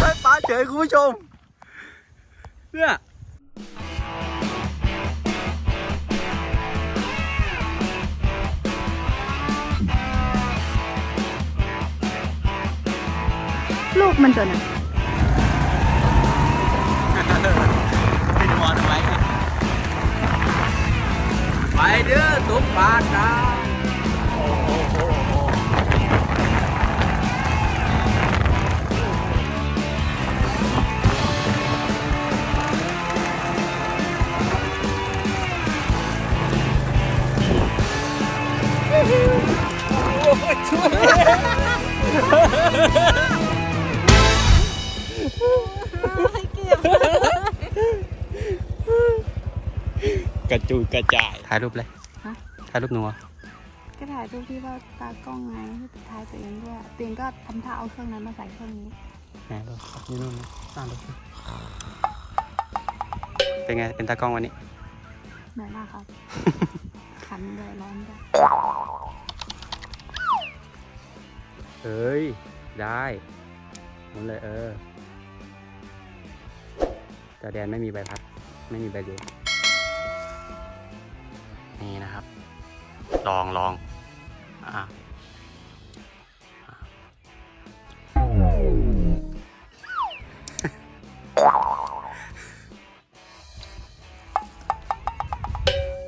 ได้ปลาเฉยคุณผู้ชม เนี่ยลูกมันตัวไหนเป็นวอนไว้ไปเด้อตุ๊กปลาจ้า กระจุยกระจาย ถ่ายรูปเลยฮะ ถ่ายรูปหนูเหรอก็ถ่ายรูปที่ว่าตากล้องไงที่ถ่ายตัวเองด้วยตัวเองก็ทำท่าเอาเครื่องนั้นมาใส่เครื่องนี้ ไหนดูนี่นู่นนะตามดูสิเป็นไง เป็นตากล้องวันนี้ เหนื่อยมากครับ ขันเลยร้อนด้วย เฮ้ย ได้หมุนเลยเออแต่แดนไม่มีใบพัด ไม่มีใบเดียวนี่นะครับ ลองลองอ่า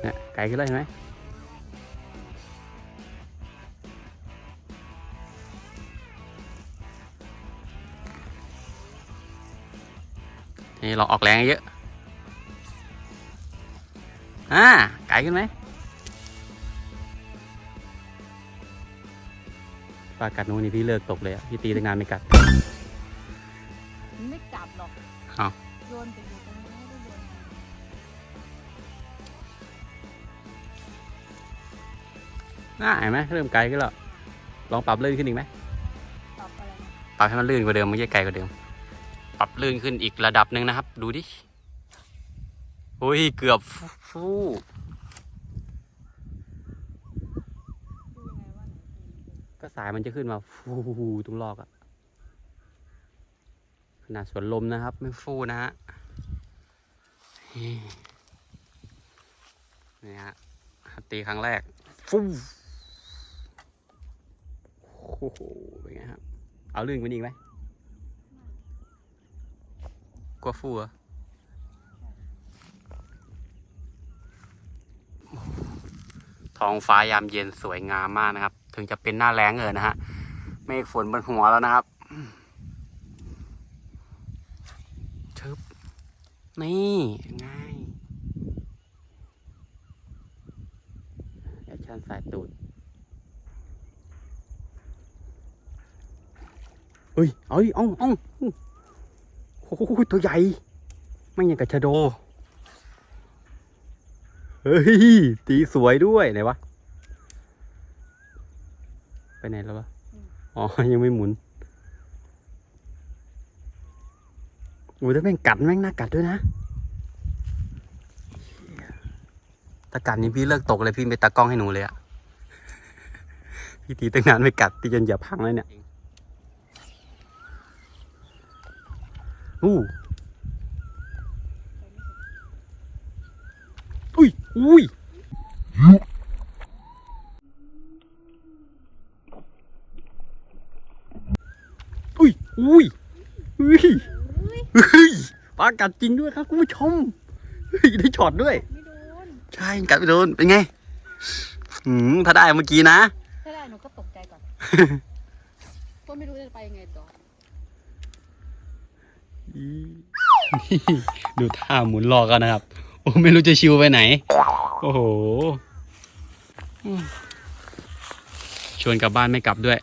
เนี่ยไกลขึ้นเลยเห็นไหม นี่ลองออกแรงเยอะอ่าไกลขึ้นไหมปลากัดหนูนี่พี่เลิกตกเลยอะพี่ตีตั้งนานไม่กัด ไม่จับหรอกอ้าว โยนไปอยู่ตรงนี้ไม่ได้โยนอ่าเห็นไหมเริ่มไกลขึ้นแล้วลองปรับลื่นขึ้นอีกไหม ตอบอะไรนะ ปรับให้มันลื่นกว่าเดิมไม่ใช่ไกลกว่าเดิมป รับลื่นขึ้นอีกระดับหนึ่งนะครับ ดูดิโอ้ยเกือบฟู่ก็สายมันจะขึ้นมาฟูตรงลอกอะขนาดสวนลมนะครับ ไม่ฟูนะฮะนี่ฮะตีครั้งแรก ฟูโอ้โหเป็นไงครับ เอาลื่นกว่านี้อีกไหม กลัวฟูเหรอท้องฟ้ายามเย็นสวยงามมากนะครับ ถึงจะเป็นหน้าแล้งเออนะฮะเมฆฝนบนหัวแล้วนะครับชึบนี่ง่ายแอคชั่นสายตูดเฮ้ยเอาดิเอาเอา โอ้โหตัวใหญ่ ไม่ยังกับชะโด เฮ้ย ตีสวยด้วยไหนวะ ไปไหนแล้ววะ อ๋อ ยังไม่หมุนโอ้ยถ้าแม่งกัดแม่งน่ากัดด้วยนะเหี้ยถ้ากัดนี่พี่เลิกตกเลยพี่ไปตากล้องให้หนูเลยอะพี่ตีตั้งนานไม่กัดตีจนเหยียบพังเลยเนี่ย อู้อุ้ยอุ้ยอุ้ยอุ้ยอุ้ยเฮ้ยปลากัดจริงด้วยครับคุณผู้ชมเฮ้ยได้ช็อตด้วยไม่โดนใช่กัดไปโดนเป็นไงหืมถ้าได้เมื่อกี้นะ ถ้าได้หนูก็ตกใจก่อนก็ไม่รู้จะไปยังไงต่อ ดูท่าหมุนรอกันนะครับ โอ้ไม่รู้จะชิวไปไหน โอ้โหอืมชวนกลับบ้านไม่กลับด้วย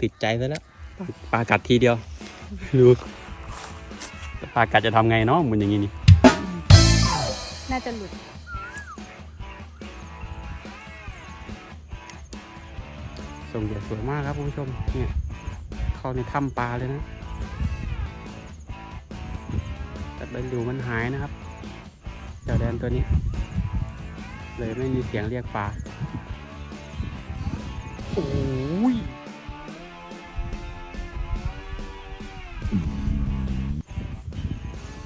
ติดใจซะแล้วปลากัดทีเดียวดูปลากัดจะทำไงเนาะหมุนอย่างนี้นี่ น่าจะหลุด ส่งเดียวสวยมากครับคุณผู้ชม เนี่ย เข้าในถ้ำปลาเลยนะ แต่เปดูมันหายนะครับ เจ้าแดนตัวนี้ เลยไม่มีเสียงเรียกปลา โอ้ย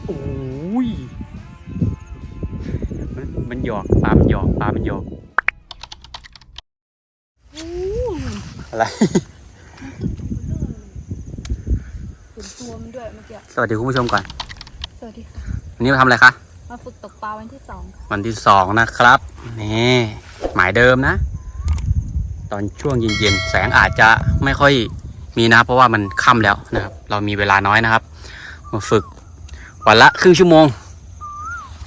โอ้ยมันหยอกปลามันหยอกปลามันหยอกอะไรเห็นมันด้วยเมื่อกี้ สวัสดีคุณผู้ชมก่อน สวัสดีค่ะวันนี้มาทำอะไรคะมาฝึกตกปลาวันที่สองค่ะวันที่สองนะครับนี่หมายเดิมนะ ตอนช่วงเย็นๆแสงอาจจะไม่ค่อยมีนะ เพราะว่ามันค่ำแล้วนะครับ เรามีเวลาน้อยนะครับ มาฝึกวันละครึ่งชั่วโมง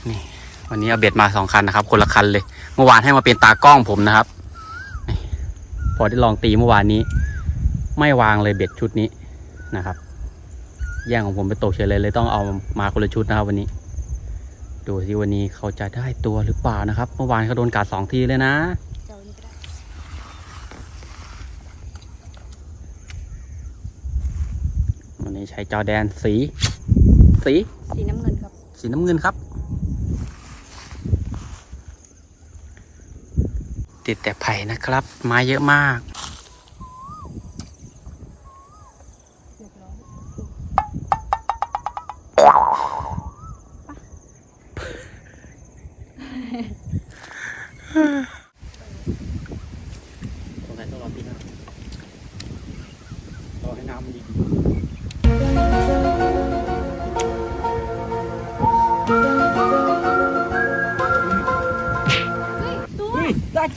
นี่วันนี้เอาเบ็ดมาสองคันนะครับ คนละคันเลย เมื่อวานให้มาเป็นตากล้องผมนะครับนี่พอได้ลองตีเมื่อวานนี้ ไม่วางเลยเบ็ดชุดนี้นะครับ แย่งของผมไปตกเฉยเลยเลยต้องเอามาคนละชุดนะครับวันนี้ ดูสิวันนี้เขาจะได้ตัวหรือเปล่านะครับ เมื่อวานเขาโดนกัดสองทีเลยนะเจ้านี่ก็ได้วันนี้ใช้จอแดนสี สี สีน้ำเงินครับ สีน้ำเงินครับ ติดแต่ไผ่นะครับ ไม้เยอะมาก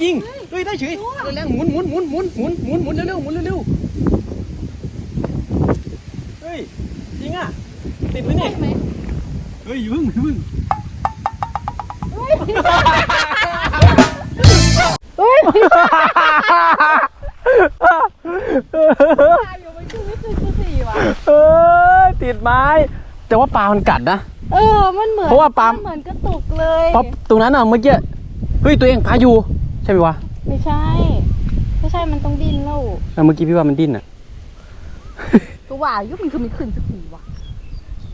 จริงเฮ้ยได้เฉยแรงๆหมุนหมุนหมุนหมุนหมุนหมุนหมุนเร็วๆหมุนเร็วๆเฮ้ยจริงอะติดไหมเนี่ยใช่ไหมเฮ้ยอย่าเพึ่งอย่าเพึ่งปลาอยู่มันคือไม่คือคือสี่ว่ะเออติดไม้ แต่ว่าปลามันกัดนะเออมันเหมือนเพราะว่าปลานเหมือนกระตุกเลยเพราะตรงนั้นอะเมื่อกี้เฮ้ยตัวเองพาอยู่ ใช่ไหมวะไม่ใช่ ไม่ใช่มันต้องดิ้นแล้วแล้วเมื่อกี้พี่ว่ามันดิ้นอะ ก็ว่ายุบมันคือมีขึ้นสักทีว่ะ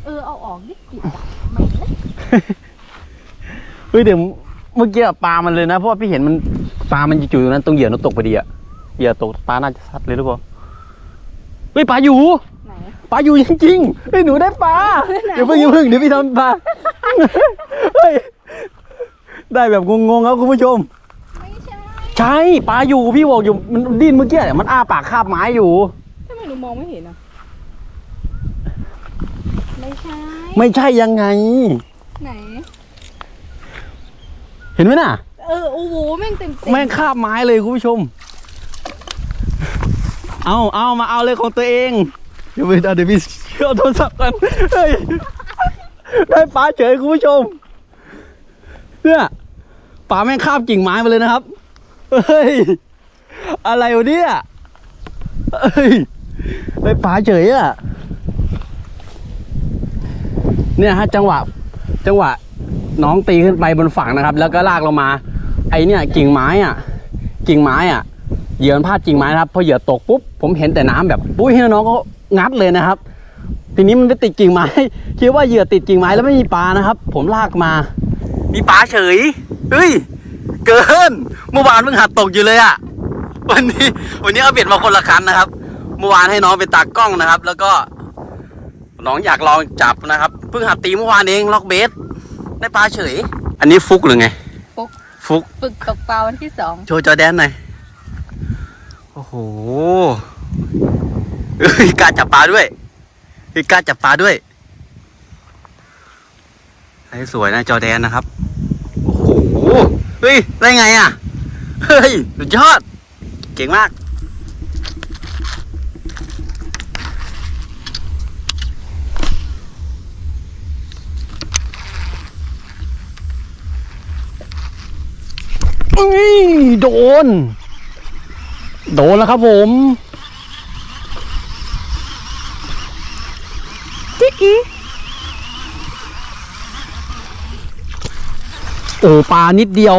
เออเอาออกดิกิดอะไม่เลยเฮ้ยเดี๋ยวเมื่อกี้อะปลามันเลยนะ เพราะว่าพี่เห็นมันปลามันอยู่ตรงนั้นตรงเหยื่อนกตกพอดีอะเหยื่อตกปลาน่าจะซัดเลยหรือเปล่าเฮ้ยปลาอยู่ ไหน ปลาอยู่จริงๆเฮ้ยหนูได้ปลาไหนเดี๋ยวเพิ่งอย่าเพิ่งเดี๋ยวพี่ทำปลาเฮ้ยได้แบบงงๆครับคุณผู้ชมไม่ใช่ ใช่ปลาอยู่พี่บอกอยู่มันดิ้นเมื่อกี้อะมันอ้าปากคาบไม้อยู่ ทำไมหนูมองไม่เห็นอะ ไม่ใช่ ไม่ใช่ยังไง ไหน เห็นไหมน่ะ เออ โอ้โห แม่งเต็มเต็แม่งคาบไม้เลยคุณผู้ชม เอาเอามาเอาเลยของตัวเองเดี๋ยวไปเดี๋ยวพี่เอาโทรศัพท์กันเฮ้ยได้ปลาเฉยคุณผู้ชม เนี่ยปลาแม่งคาบกิ่งไม้มาเลยนะครับ เฮ้ย อะไรวะเนี่ยเฮ้ยได้ปลาเฉยอะ เนี่ยฮะจังหวะ จังหวะ น้องตีขึ้นไปบนฝั่งนะครับ แล้วก็ลากลงมา ไอเนี่ยกิ่งไม้อะ กิ่งไม้อะ เหยื่อมันพลาดกิ่งไม้นะครับพอเหยื่อตกปุ๊บผมเห็นแต่น้ำแบบปุ้ยน้องก็งัดเลยนะครับ ทีนี้มันไปติดกิ่งไม้คิดว่าเหยื่อติดกิ่งไม้แล้วไม่มีปลานะครับ ผมลากมา มีปลาเฉยเฮ้ย เกิน เมื่อวานเพิ่งหัดตกอยู่เลยอะวันนี้ วันนี้เอาเบ็ดมาคนละคันนะครับ เมื่อวานให้น้องเป็นตากล้องนะครับ แล้วก็น้องอยากลองจับนะครับเพิ่งหัดตีเมื่อวานเองล็อกเบสได้ปลาเฉย อันนี้ฟุกหรือไง ฟุก ฟุกฝึกตกปลาวันที่สองโชว์จอแดนหน่อยโอ้โหเฮ้ยกล้าจับปลาด้วยเฮ้ยกล้าจับปลาด้วยไอ้สวยนะจอแดนนะครับ โอ้โห เฮ้ย ได้ไงอะ เฮ้ย สุดยอด เก่งมาก อุ้ย โดน โดนแล้วครับผมจิ๊กกี้โอ้ ปลานิดเดียว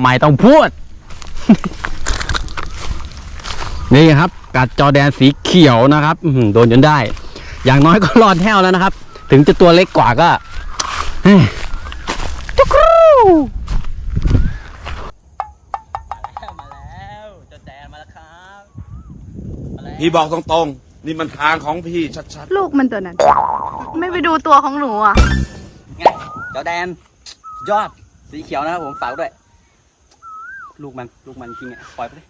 ไม่ต้องพูด นี่ครับ กัดจอแดนสีเขียวนะครับอื้อหือโดนจนได้ อย่างน้อยก็รอดแห้วแล้วนะครับ ถึงจะตัวเล็กกว่าก็เฮ้ยจุกรูมาแล้วจอแดนมาแล้วครับพี่บอกตรงๆ นี่มันทางของพี่ชัดลูกมันตัวนั้น ไม่ไปดูตัวของหนูอะไงเจ้าแดน ยอด สีเขียวนะครับผม ฝากด้วย ลูกมัน ลูกมันจริงอะ ปล่อยไปเลย